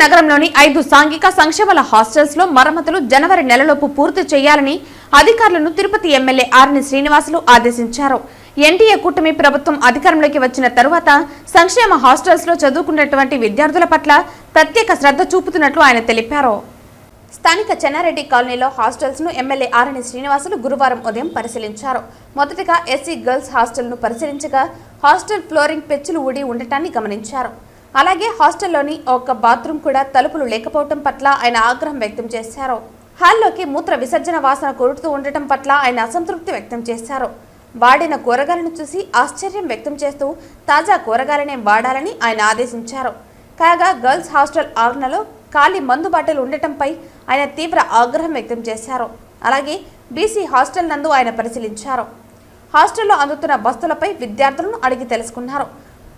నగరంలోని ఐదు సాంఘిక సంక్షేమాల హాస్టల్స్లో మరమ్మతులు జనవరి నెలలోపు పూర్తి చేయాలని అధికారులను తిరుపతి ఎమ్మెల్యే ఆర్ని శ్రీనివాసులు ఆదేశించారు. ఎన్టీఏ కూటమి ప్రభుత్వం అధికారంలోకి వచ్చిన తరువాత సంక్షేమ హాస్టల్స్లో చదువుకున్నటువంటి విద్యార్థుల పట్ల ప్రత్యేక శ్రద్ధ చూపుతున్నట్లు ఆయన తెలిపారు. స్థానిక చెన్నారెడ్డి కాలనీలో హాస్టల్స్ను ఎమ్మెల్యే ఆర్ని శ్రీనివాసులు గురువారం ఉదయం పరిశీలించారు. మొదటగా ఎస్సీ గర్ల్స్ హాస్టల్ను పరిశీలించగా హాస్టల్ ఫ్లోరింగ్ పెచ్చులు ఊడి ఉండటాన్ని గమనించారు. అలాగే హాస్టల్లోని ఒక బాత్రూమ్ కూడా తలుపులు లేకపోవటం పట్ల ఆయన ఆగ్రహం వ్యక్తం చేశారు. హాల్లోకి మూత్ర విసర్జన వాసన కొరుకుతూ ఉండటం పట్ల ఆయన అసంతృప్తి వ్యక్తం చేశారు. వాడిన కూరగాయలను చూసి ఆశ్చర్యం వ్యక్తం చేస్తూ తాజా కూరగాయలనే వాడాలని ఆయన ఆదేశించారు. కాగా గర్ల్స్ హాస్టల్ ఆవరణలో ఖాళీ మందు బాటలు ఉండటంపై ఆయన తీవ్ర ఆగ్రహం వ్యక్తం చేశారు. అలాగే బీసీ హాస్టల్ నందు ఆయన పరిశీలించారు. హాస్టల్లో అందుతున్న బస్తులపై విద్యార్థులను అడిగి తెలుసుకున్నారు.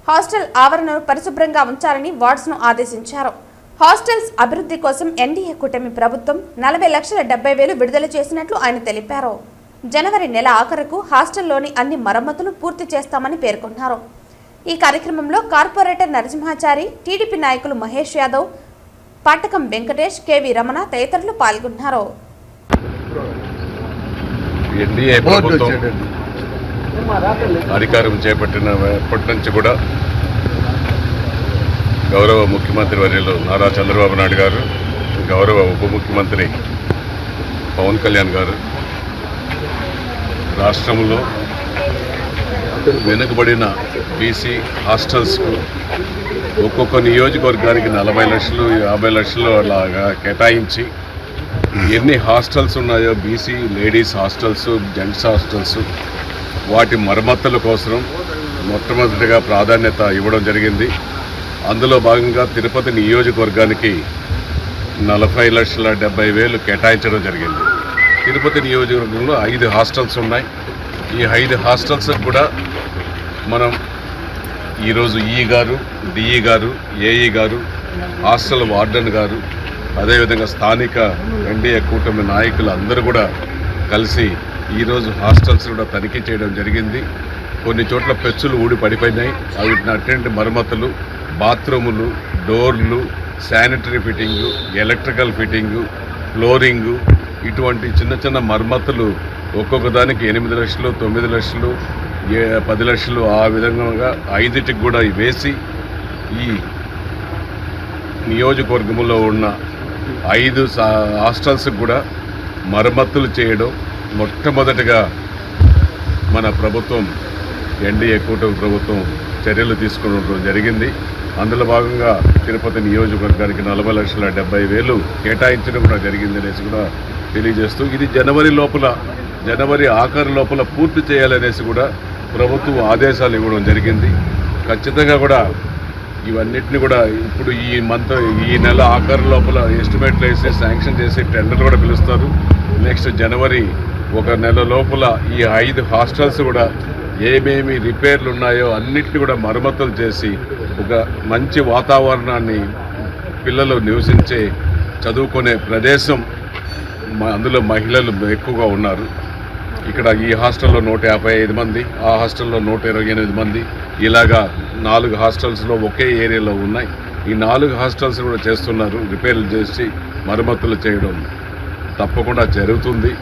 హాస్టల్ ఆవరణను పరిశుభ్రంగా ఉంచాలని వార్డ్స్ను ఆదేశించారు. హాస్టల్స్ అభివృద్ధి కోసం ఎన్డీఏ కూటమి ప్రభుత్వం నలభై లక్షల డెబ్బై వేలు విడుదల చేసినట్లు ఆయన తెలిపారు. జనవరి నెల ఆఖరుకు హాస్టల్లోని అన్ని మరమ్మతులు పూర్తి చేస్తామని పేర్కొన్నారు. ఈ కార్యక్రమంలో కార్పొరేటర్ నరసింహాచారి టీడీపీ నాయకులు మహేష్ యాదవ్ పాటకం వెంకటేష్ కేవి రమణ తదితరులు పాల్గొన్నారు. అధికారం చేపట్టిన ఎప్పటి నుంచి కూడా గౌరవ ముఖ్యమంత్రి వర్యులు నారా చంద్రబాబు నాయుడు గారు గౌరవ ఉప ముఖ్యమంత్రి పవన్ కళ్యాణ్ గారు రాష్ట్రంలో వెనుకబడిన బీసీ హాస్టల్స్కు ఒక్కొక్క నియోజకవర్గానికి నలభై లక్షలు యాభై లక్షలు అలాగా కేటాయించి ఎన్ని హాస్టల్స్ ఉన్నాయో BC ladies hostels gents hostels వాటి మరమ్మతుల కోసం మొట్టమొదటిగా ప్రాధాన్యత ఇవ్వడం జరిగింది. అందులో భాగంగా తిరుపతి నియోజకవర్గానికి నలభై లక్షల డెబ్బై వేలు కేటాయించడం జరిగింది. తిరుపతి నియోజకవర్గంలో ఐదు హాస్టల్స్ ఉన్నాయి. ఈ ఐదు హాస్టల్స్ కూడా మనం ఈరోజు ఈ గారు డిఈ గారు ఏఈ గారు హాస్టల్ వార్డెన్ గారు అదేవిధంగా స్థానిక ఎన్డీఏ కూటమి నాయకులు అందరూ కూడా కలిసి ఈరోజు హాస్టల్స్ కూడా తనిఖీ చేయడం జరిగింది. కొన్ని చోట్ల పెచ్చులు ఊడి పడిపోయినాయి. అవి అటువంటి మరమ్మతులు బాత్రూములు డోర్లు sanitary fitting electrical fitting flooring ఇటువంటి చిన్న చిన్న మరమ్మతులు ఒక్కొక్క దానికి ఎనిమిది లక్షలు తొమ్మిది లక్షలు ఏ పది లక్షలు ఆ విధంగా ఐదుటికి కూడా వేసి ఈ నియోజకవర్గంలో ఉన్న ఐదు సా- హాస్టల్స్కి కూడా మరమ్మతులు చేయడం మొట్టమొదటిగా మన ప్రభుత్వం ఎన్డీఏ కూటమి ప్రభుత్వం చర్యలు తీసుకోవడం జరిగింది. అందులో భాగంగా తిరుపతి నియోజకవర్గానికి నలభై లక్షల డెబ్బై వేలు కేటాయించడం కూడా జరిగింది అనేసి కూడా తెలియజేస్తూ ఇది జనవరి లోపల జనవరి ఆఖరు లోపల పూర్తి చేయాలనేసి కూడా ప్రభుత్వం ఆదేశాలు ఇవ్వడం జరిగింది. ఖచ్చితంగా కూడా ఇవన్నిటిని కూడా ఇప్పుడు ఈ మంత్ ఈ నెల ఆఖరు లోపల ఎస్టిమేట్లు వేసి శాంక్షన్ చేసి టెండర్లు కూడా పిలుస్తారు. నెక్స్ట్ జనవరి ఒక నెల లోపల ఈ ఐదు హాస్టల్స్ కూడా ఏమేమి రిపేర్లు ఉన్నాయో అన్నిటిని కూడా మరమ్మతులు చేసి ఒక మంచి వాతావరణాన్ని పిల్లలు నివసించే చదువుకునే ప్రదేశం అందులో మహిళలు ఎక్కువగా ఉన్నారు. ఇక్కడ ఈ హాస్టల్లో నూట యాభై ఐదు మంది ఆ హాస్టల్లో నూట ఇరవై ఎనిమిది మంది. ఇలాగా నాలుగు హాస్టల్స్లో ఒకే ఏరియాలో ఉన్నాయి. ఈ నాలుగు హాస్టల్స్ కూడా చేస్తున్నారు రిపేర్లు చేసి మరమ్మతులు చేయడం తప్పకుండా జరుగుతుంది.